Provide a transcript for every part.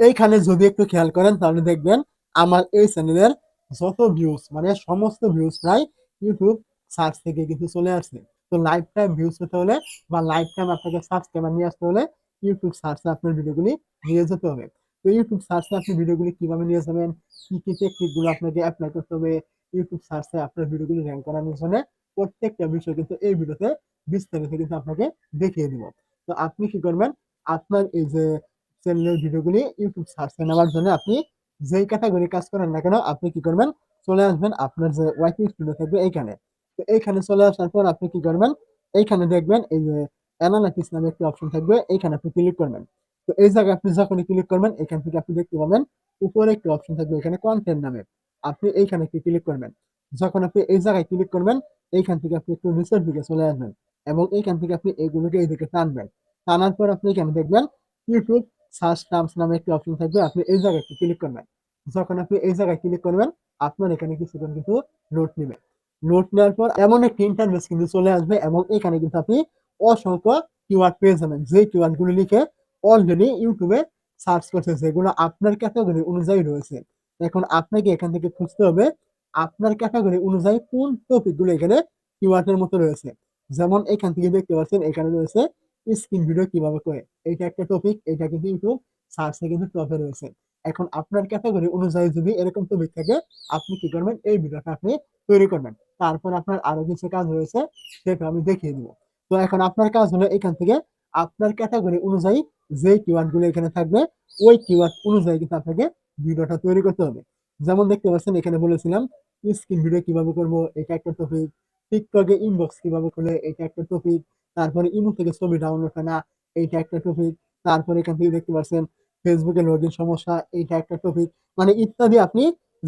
এইখানে যদি একটু খেয়াল করেন, তাহলে দেখবেন আমার এই চ্যানেলের যত ভিউজ মানে সমস্ত ভিউজ প্রায় ইউটিউব সার্চ থেকে কিন্তু চলে আসছে। তো লাইফ টাইম ভিউজ পেতে হলে বা লাইফ টাইম আপনাকে সাবস্ক্রাইবার নিয়ে আসতে হলে ইউটিউব সার্চে আপনার ভিডিওগুলি নিয়ে যেতে হবে। তো ইউটিউব সার্চে আপনি ভিডিওগুলি কীভাবে নিয়ে যাবেন, কী কি টেকনিকগুলো আপনাকে অ্যাপ্লাই করতে হবে ইউটিউব সার্চে আপনার ভিডিওগুলি র্যাঙ্ক করানোর জন্য প্রত্যেকটা বিষয় কিন্তু এই ভিডিওতে বিস্তারিত কিন্তু আপনাকে দেখিয়ে দিব। তো আপনি কি করবেন, আপনার এই যে চ্যানেলের ভিডিওগুলি ইউটিউব সার্চে নেওয়ার জন্য আপনি যেই ক্যাটাগরি কাজ করেন না কেন, আপনি কি করবেন? চলে আসবেন আপনার যে ওয়াইটি স্টুডিও থাকবে এইখানে। তো এইখানে চলে আসার পর আপনি কি করবেন? এইখানে দেখবেন এই যে অ্যানালাইটিস নামে একটি অপশন থাকবে, এইখানে আপনি ক্লিক করবেন। তো এই জায়গায় আপনি যখনই ক্লিক করবেন, এখান থেকে আপনি দেখতে পাবেন উপরে একটি অপশন থাকবে এখানে কন্টেন্ট নামে। আপনি এইখানে একটি ক্লিক করবেন। যখন আপনি এই জায়গায় ক্লিক করবেন, এইখান থেকে আপনি একটু নিচের দিকে চলে আসবেন এবং এইখান থেকে আপনি এগুলোকে এইদিকে টানবেন। টানার পর আপনি এখানে দেখবেন ইউটিউব সার্চ টার্মস নামে একটি অপশন থাকবে, আপনি এই জায়গায় একটু ক্লিক করবেন। যখন আপনি এই জায়গায় ক্লিক করবেন, আপনার এখানে কিছুক্ষণ কিন্তু নোট নেবে। নোট নেওয়ার পর এমন একটি ইন্টারভেস কিন্তু চলে আসবে এবং এখানে কিন্তু আপনি অসংখ্য কিওয়ার্ড পেয়ে যাবেন। যে কিওয়ার্ডগুলো লিখে অলরেডি ইউটিউবে সার্চ করছে, যেগুলো আপনার ক্যাটাগরি অনুযায়ী রয়েছে। এখন আপনাকে এখান থেকে খুঁজতে হবে, আপনার ক্যাটাগরি অনুযায়ী কোন টপিকগুলো এখানে কিওয়ার্ডের মতো রয়েছে। যেমন এখান থেকে দেখতে পাচ্ছেন, এখানে রয়েছে স্ক্রিন ভিডিও কীভাবে করে? এটা একটা টপিক এটা কিন্তু সার্চে কিন্তু টপে রয়েছে। এখন আপনার ক্যাটাগরি অনুযায়ী যদি এরকম টপিক থাকে, আপনি কি করবেন? এই ভিডিওটা আপনি তৈরি করবেন। তারপর আপনার আরও কিছু কাজ রয়েছে, সেটা আমি দেখিয়ে দিব। তো এখন আপনার কাজ হলো এখান থেকে আপনার ক্যাটাগরি অনুযায়ী যে কিওয়ার্ডগুলো এখানে থাকবে, ওই কিওয়ার্ড অনুযায়ী কিন্তু আপনাকে ভিডিওটা তৈরি করতে হবে। যেমন দেখতে পাচ্ছেন, এখানে বলেছিলাম, স্ক্রিন ভিডিও কীভাবে করব? এটা একটা টপিক টিকটকে ইনবক্স কীভাবে করলে এটা একটা টপিক তারপরে ইমো থেকে ছবি ডাউনলোড আনা এইটা একটা টপিক তারপরে এখান থেকে দেখতে পাচ্ছেন ফেসবুকে লগ ইন সমস্যা, এইটা একটা টপিক মানে ইত্যাদি আপনি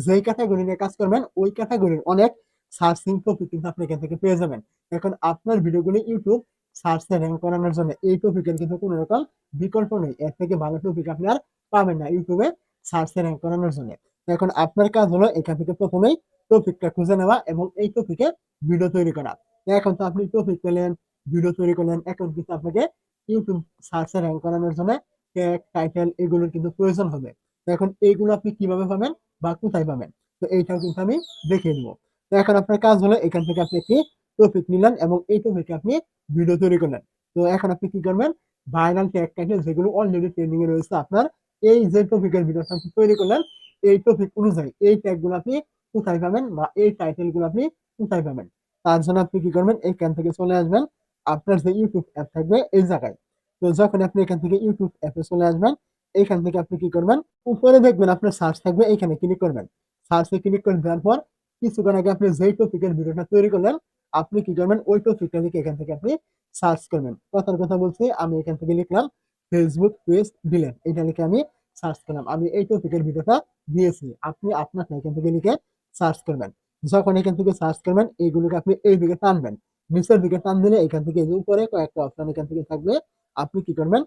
যেই ক্যাটাগরি নিয়ে কাজ করবেন, ওই ক্যাটাগরির অনেক সার্চিং টপিক কিন্তু আপনি এখান থেকে পেয়ে যাবেন। এখন আপনার ভিডিওগুলি ইউটিউব সার্চে র্যাঙ্ক করানোর জন্য এই টপিকের কিন্তু কোনো রকম বিকল্প নেই। এর থেকে ভালো টপিক আপনি আর পাবেন না ইউটিউবে সার্চে র্যাঙ্ক করানোর জন্য। এখন আপনার কাজ হলো এখান থেকে প্রথমেই টপিকটা খুঁজে নেওয়া এবং এই টপিকে ভিডিও তৈরি করা। এখন তো আপনি টপিক পেলেন ভিডিও তৈরি করলেন এখন কিন্তু আপনাকে ইউটিউব সার্চে র্যাঙ্ক করানোর জন্য ট্যাগ টাইটেল এগুলোর কিন্তু প্রয়োজন হবে। তো এখন এইগুলো আপনি কীভাবে পাবেন বা কোথায় পাবেন? তো এইটাও কিন্তু আমি দেখিয়ে দিব। তো এখন আপনার কাজ হলো এখান থেকে আপনি একটি টপিক নিলেন এবং এই টপিকে আপনি ভিডিও তৈরি করলেন। তো এখন আপনি কি করবেন? ভাইরাল ট্যাগ টাইটেল যেগুলো অলরেডি ট্রেন্ডিং এ রয়েছে আপনার, এই যে টপিকের ভিডিওটা আপনি তৈরি করলেন, এই টপিক অনুযায়ী এই ট্যাগগুলো আপনি কোথায় পাবেন বা এই টাইটেলগুলো আপনি কোথায় পাবেন? তার জন্য আপনি কি করবেন? এইখান থেকে চলে আসবেন আপনার যে ইউটিউব অ্যাপ থাকবে এই জায়গায়। তো যখন আপনি এখান থেকে ইউটিউব অ্যাপে চলে আসবেন এইখান থেকে আপনি কি করবেন? উপরে দেখবেন আপনার সার্চ থাকবে এইখানে ক্লিক করবেন। সার্চে ক্লিক করে দেওয়ার পর, কিছুক্ষণ আগে আপনি যেই টপিকের ভিডিওটা তৈরি করলেন, আপনি কি করবেন? ওই টপিকটা লিখে এখান থেকে আপনি সার্চ করবেন। কথার কথা বলছি, আমি এখান থেকে লিখলাম ফেসবুক পেজ দিলেন এটা লিখে আমি সার্চ করলাম। আমি এই টপিকের ভিডিওটা দিয়েছি। আপনি আপনার এখান থেকে লিখে সার্চ করবেন। যখন এখান থেকে সার্চ করবেন এইগুলোকে আপনি এই দিকে টানবেন। নিচের দিকে টান দিলে এখান থেকে এই উপরে কয়েকটা অপশন এখান থেকে থাকবে। আপনি কি করবেন?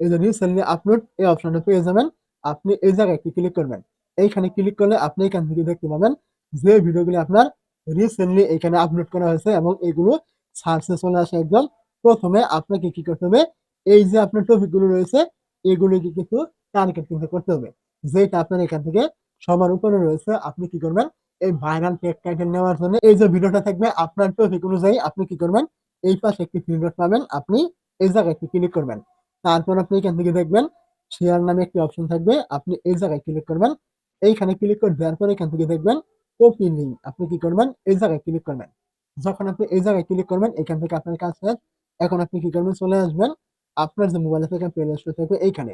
এই যে নিউ রিসেন্টলি আপলোড এই অপশনটা পেয়ে যাবেন। আপনি এই জায়গায় কি ক্লিক করবেন। এইখানে ক্লিক করলে আপনি এখান থেকে দেখতে পাবেন যে ভিডিওগুলি আপনার রিসেন্টলি এখানে আপলোড করা হয়েছে এবং এগুলো সার্চে চলে আসে একদম। প্রথমে আপনাকে কি করতে হবে? এই যে আপনার টপিকগুলো রয়েছে, এগুলোকে কিন্তু টার্গেট কিন্তু করতে হবে। যেটা আপনার এখান থেকে সবার উপরে রয়েছে, আপনি কি করবেন? এই ভাইরাল টাইটেল নেওয়ার জন্য এই যে ভিডিওটা থাকবে, আপনার টপিক অনুযায়ী আপনি কি করবেন? এই পাশে একটি থ্রি পাবেন, আপনি এই জায়গায় ক্লিক করবেন। তারপর আপনি এখান থেকে দেখবেন শেয়ার নামে একটি অপশন থাকবে, আপনি এই জায়গায় ক্লিক করবেন। এইখানে ক্লিক করে দেওয়ার পর এখান থেকে দেখবেন কপি লিঙ্ক আপনি কি করবেন? এই জায়গায় ক্লিক করবেন। যখন আপনি এই জায়গায় ক্লিক করবেন, এখান থেকে আপনার কাজ শেষ। এখন আপনি কি করবেন? চলে আসবেন, আপনার যে মোবাইল থেকে প্লে স্টোর থাকবে এইখানে।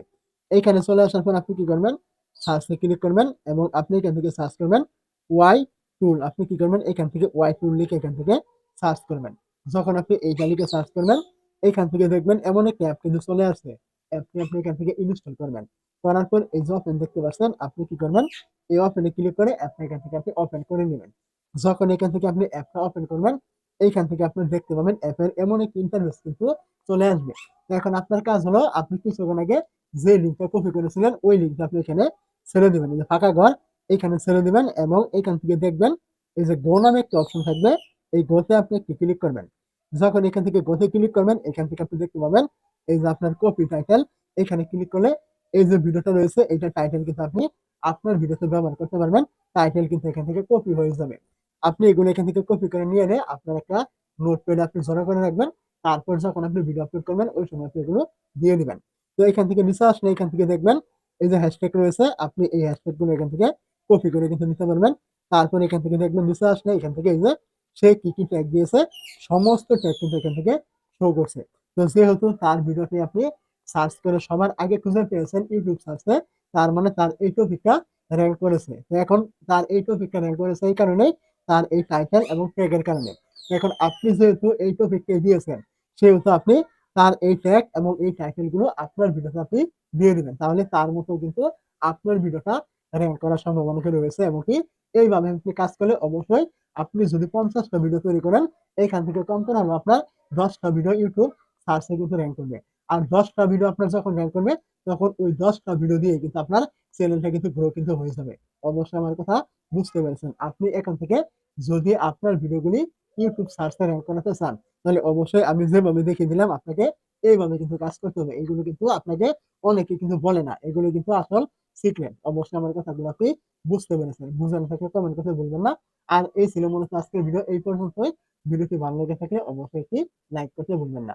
এইখানে চলে আসার পর আপনি কি করবেন? সার্চে ক্লিক করবেন এবং আপনি এখান থেকে সার্চ করবেন ওয়াই টুল আপনি কি করবেন? এখান থেকে ওয়াই টুল লিখে এখান থেকে সার্চ করবেন। যখন আপনি এইটা লিখে সার্চ করবেন, এখান থেকে দেখবেন এমন একটি অ্যাপ কিন্তু চলে আসছে। অ্যাপটি আপনি এখান থেকে ইনস্টল করবেন। করার পর এই যে ওপেন দেখতে পাচ্ছেন, আপনি কি করবেন? এই ওপেনে ক্লিক করে অ্যাপটা এখান থেকে আপনি ওপেন করে নেবেন। যখন এখান থেকে আপনি অ্যাপটা ওপেন করবেন, এইখান থেকে আপনি দেখতে পাবেন অ্যাপের এমন একটি ইন্টারফেস কিন্তু চলে আসবে। এখন আপনার কাজ হলো, আপনি কিছুক্ষণ আগে যে লিঙ্কটা কপি করেছিলেন, ওই লিঙ্কটা আপনি এখানে ছেড়ে দেবেন। এই যে ফাঁকা ঘর এখানে ছেড়ে দিবেন এবং এখান থেকে দেখবেন এই যে গো নামে একটি অপশন থাকবে এই গোতে আপনি একটি ক্লিক করবেন যখন এখান থেকে গোতে ক্লিক করবেন, এখান থেকে আপনি দেখতে পাবেন এই যে আপনার কপি টাইটেল এখানে ক্লিক করলে এই যে ভিডিওটা রয়েছে এইটার টাইটেল কিন্তু আপনি আপনার ভিডিওতে ব্যবহার করতে পারবেন। টাইটেল কিন্তু এখান থেকে কপি হয়ে যাবে। আপনি এগুলো এখান থেকে কপি করে নিয়ে এনে আপনার একটা নোটপ্যাডে আপনি জড়ো করে রাখবেন। তারপর যখন আপনি ভিডিও আপলোড করবেন, ওই সময় আপনি এগুলো দিয়ে দিবেন। তো এখান থেকে নিচে আসলে এখান থেকে দেখবেন, এই যে হ্যাশট্যাগ রয়েছে, আপনি এই হ্যাশট্যাগগুলো এখান থেকে কপি করে কিন্তু নিতে পারবেন। তারপর এখান থেকে দেখবেন নিচে আসলে এখান থেকে এই যে সে কি, কি ট্যাগ দিয়েছে সমস্ত ট্যাগ কিন্তু এখান থেকে শো করছে। তো যেহেতু তার ভিডিওটি আপনি সার্চ করে সবার আগে খুঁজে পেয়েছেন YouTube সার্চে তার মানে তার এই টপিকটা র্যাঙ্ক করেছে। এখন তার এই টপিকটা র্যাঙ্ক করেছে এই কারণেই তার এই টাইটেল এবং ট্যাগ এর কারণে। এখন আপনি যেহেতু এই টপিককে দিয়েছেন সেহেতু আপনি তার এই ট্যাগ এবং এই টাইটেলগুলো আপনার ভিডিওতে আপনি দিয়ে দেবেন তাহলে তার মতো কিন্তু আপনার ভিডিওটা র‍্যাংক করার সম্ভাবনা রয়েছে এবং কি এইভাবে আপনি কাজ করলে অবশ্যই আপনি যদি ৫০ টা ভিডিও তৈরি করেন, এখান থেকে কম করে আপনার ১০ টা ভিডিও YouTube সার্চে কিন্তু র‍্যাংক করবে। আর ১০ টা ভিডিও আপনার যখন র‍্যাংক করবে, তখন ওই ১০ টা ভিডিও দিয়ে কিন্তু আপনার চ্যানেলটা কিন্তু গ্রো কিন্তু হয়ে যাবে। অবশ্যই আমার কথা বুঝতে পেরেছেন। আপনি এখান থেকে যদি আপনার ভিডিওগুলি YouTube সার্চে র‍্যাংক করাতে চান, তাহলে অবশ্যই আমি যেভাবে দেখিয়ে দিলাম, আপনাকে এইভাবে কিন্তু কাজ করতে হবে। এগুলো কিন্তু আপনাকে অনেকে কিন্তু বলে না। এগুলো কিন্তু আসল সিক্রেট। অবশ্যই আমার কথাগুলো আপনি বুঝতে পেরেছেন। বুঝে না থাকলে কমেন্ট করতে বলবেন না। আর এই ছিল হচ্ছে আজকের ভিডিও এই পর্যন্তই। ভিডিওটি ভালো লেগে থাকলে অবশ্যই একটি লাইক করতে ভুলবেন না।